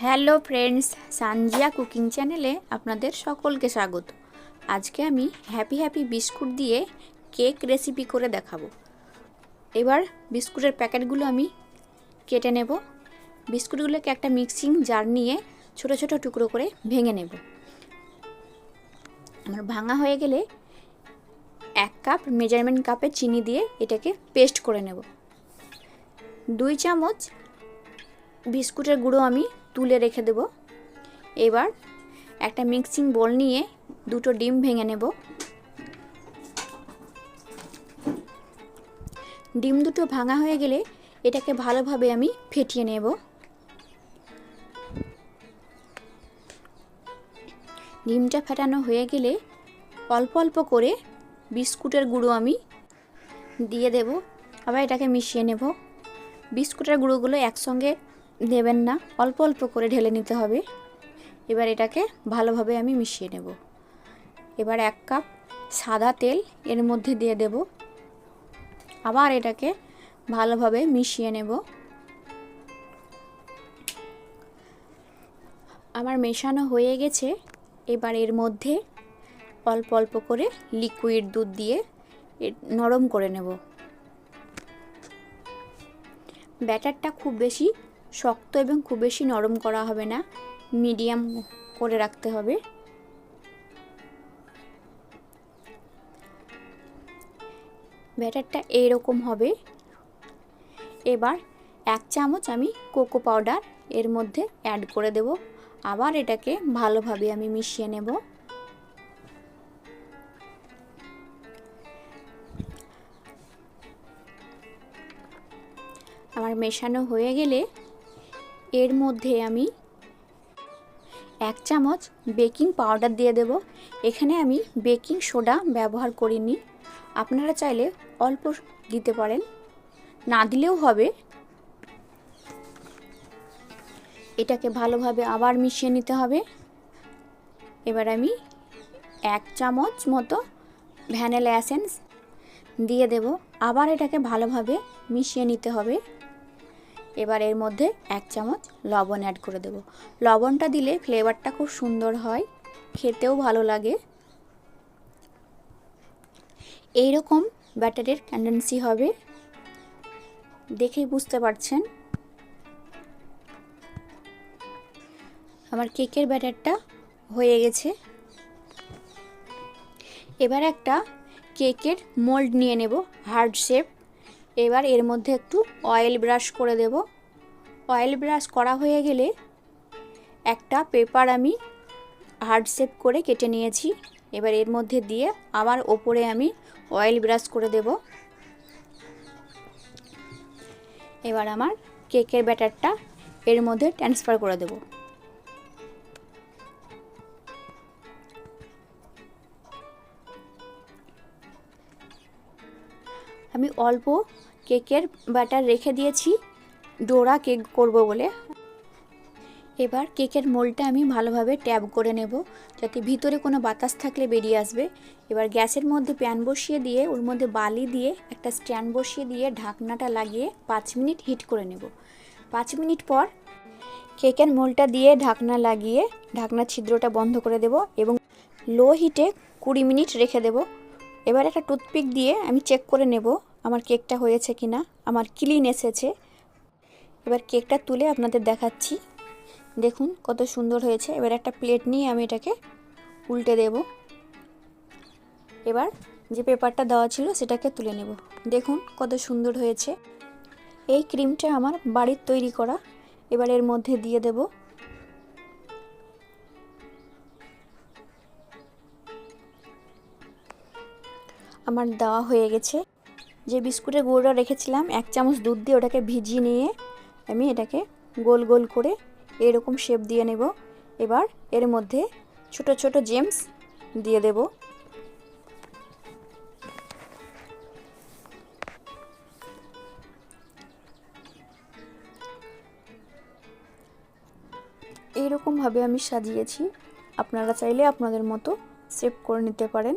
Hello friends, Sanjia cooking চ্যানেলে আপনাদের সকলকে স্বাগত। আজকে আমি হ্যাপি হ্যাপি বিস্কুট দিয়ে কেক রেসিপি করে দেখাবো। এবার বিস্কুটের প্যাকেটগুলো আমি কেটে নেব। বিস্কুটগুলোকে একটা মিক্সিং জার নিয়ে ছোট ছোট টুকরো করে ভেঙে নেব। আমার ভাঙা হয়ে গেলে এক কাপ মেজারমেন্ট কাপে চিনি দিয়ে এটাকে পেস্ট করে নেব। দুই চামচ বিস্কুটের গুঁড়ো আমি তুলে রেখে দেব। এবার একটা মিক্সিং বোল নিয়ে দুটো ডিম ভেঙে নেব। ডিম দুটো ভাঙা হয়ে গেলে এটাকে ভালোভাবে আমি ফেটিয়ে নেব। ডিমটা ফেটানো হয়ে গেলে অল্প অল্প করে বিস্কুটের গুঁড়ো আমি দিয়ে দেব। আবার এটাকে মিশিয়ে নেব। বিস্কুটের গুঁড়োগুলো একসঙ্গে দেবেন না। অল্প অল্প করে ঢেলে নিতে হবে। এবার এটাকে ভালোভাবে আমি মিশিয়ে নেব। এবার এক কাপ সাদা তেল এর মধ্যে দিয়ে দেব। আবার এটাকে ভালোভাবে মিশিয়ে নেব। আমার মেশানো হয়ে গেছে। এবার এর মধ্যে অল্প অল্প করে লিকুইড দুধ দিয়ে নরম করে নেব। ব্যাটারটা খুব বেশি শক্ত এবং খুব বেশি নরম করা হবে না। মিডিয়াম করে রাখতে হবে। ব্যাটারটা এইরকম হবে। এবার এক চামচ আমি কোকো পাউডার এর মধ্যে অ্যাড করে দেব। আবার এটাকে ভালোভাবে আমি মিশিয়ে নেব। আমার মেশানো হয়ে গেলে এর মধ্যে আমি এক চামচ বেকিং পাউডার দিয়ে দেব। এখানে আমি বেকিং সোডা ব্যবহার করিনি। আপনারা চাইলে অল্প দিতে পারেন। না দিলেও হবে। এটাকে ভালোভাবে আবার মিশিয়ে নিতে হবে। এবার আমি এক চামচ মতো ভ্যানিলা অ্যাসেন্স দিয়ে দেব। আবার এটাকে ভালোভাবে মিশিয়ে নিতে হবে। এবার এর মধ্যে এক চামচ লবণ অ্যাড করে দেব। লবণটা দিলে ফ্লেভারটা খুব সুন্দর হয়, খেতেও ভালো লাগে। এই রকম ব্যাটারের টেন্ডেন্সি হবে। দেখেই বুঝতে পারছেন। আমার কেকের ব্যাটারটা হয়ে গেছে। এবার একটা কেকের মোল্ড নিয়ে নেব হার্ড শেপ এবার এর মধ্যে একটু অয়েল ব্রাশ করে দেব। অয়েল ব্রাশ করা হয়ে গেলে একটা পেপার আমি হার্ড শেপ করে কেটে নিয়েছি। এবার এর মধ্যে দিয়ে আবার ওপরে আমি অয়েল ব্রাশ করে দেব। এবার আমার কেকের ব্যাটারটা এর মধ্যে ট্রান্সফার করে দেব। আমি অল্প কেকের ব্যাটার রেখে দিয়েছি। ডোরা কেক করব বলে। এবার কেকের মোলটা আমি ভালোভাবে ট্যাপ করে নেব, যাতে ভিতরে কোনো বাতাস থাকলে বেরিয়ে আসবে। এবার গ্যাসের মধ্যে প্যান বসিয়ে দিয়ে, ওর মধ্যে বালি দিয়ে একটা স্ট্যান্ড বসিয়ে দিয়ে ঢাকনাটা লাগিয়ে পাঁচ মিনিট হিট করে নেব। পাঁচ মিনিট পর কেকের মোলটা দিয়ে ঢাকনা লাগিয়ে ঢাকনার ছিদ্রটা বন্ধ করে দেব এবং লো হিটে কুড়ি মিনিট রেখে দেব। এবার একটা টুথপিক দিয়ে আমি চেক করে নেব আমার কেকটা হয়েছে কি না? আমার ক্লিন এসেছে। এবার কেকটা তুলে আপনাদের দেখাচ্ছি। দেখুন কত সুন্দর হয়েছে। এবার একটা প্লেট নিয়ে আমি এটাকে উল্টে দেব। এবার যে পেপারটা দেওয়া ছিল সেটাকে তুলে নেব। দেখুন কত সুন্দর হয়েছে। এই ক্রিমটা আমার বাড়ির তৈরি করা। এবার এর মধ্যে দিয়ে দেব। আমার দেওয়া হয়ে গেছে। যে বিস্কুটের গুঁড়োটা রেখেছিলাম, এক চামচ দুধ দিয়ে ওটাকে ভিজিয়ে নিয়ে আমি এটাকে গোল গোল করে এরকম শেপ দিয়ে নেব। এবার এর মধ্যে ছোট ছোট জেমস দিয়ে দেব। এইরকমভাবে আমি সাজিয়েছি। আপনারা চাইলে আপনাদের মতো সেভ করে নিতে পারেন।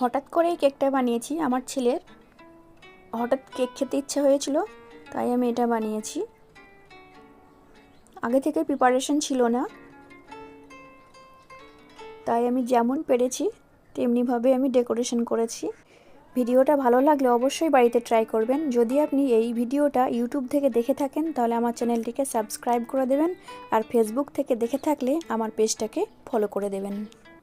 হঠাৎ করেই কেকটা বানিয়েছি আমার ছেলের। হঠাৎ কেক খেতে ইচ্ছা হয়েছিল, তাই আমি এটা বানিয়েছি। আগে থেকে প্রিপারেশন ছিল না। তাই আমি যেমন পেরেছি, তেমনিভাবে আমি ডেকোরেশন করেছি। ভিডিওটা ভালো লাগলে অবশ্যই বাড়িতে ট্রাই করবেন। যদি আপনি এই ভিডিওটা ইউটিউব থেকে দেখে থাকেন, তাহলে আমার চ্যানেলটিকে সাবস্ক্রাইব করে দেবেন আর ফেসবুক থেকে দেখে থাকলে আমার পেজটাকে ফলো করে দেবেন।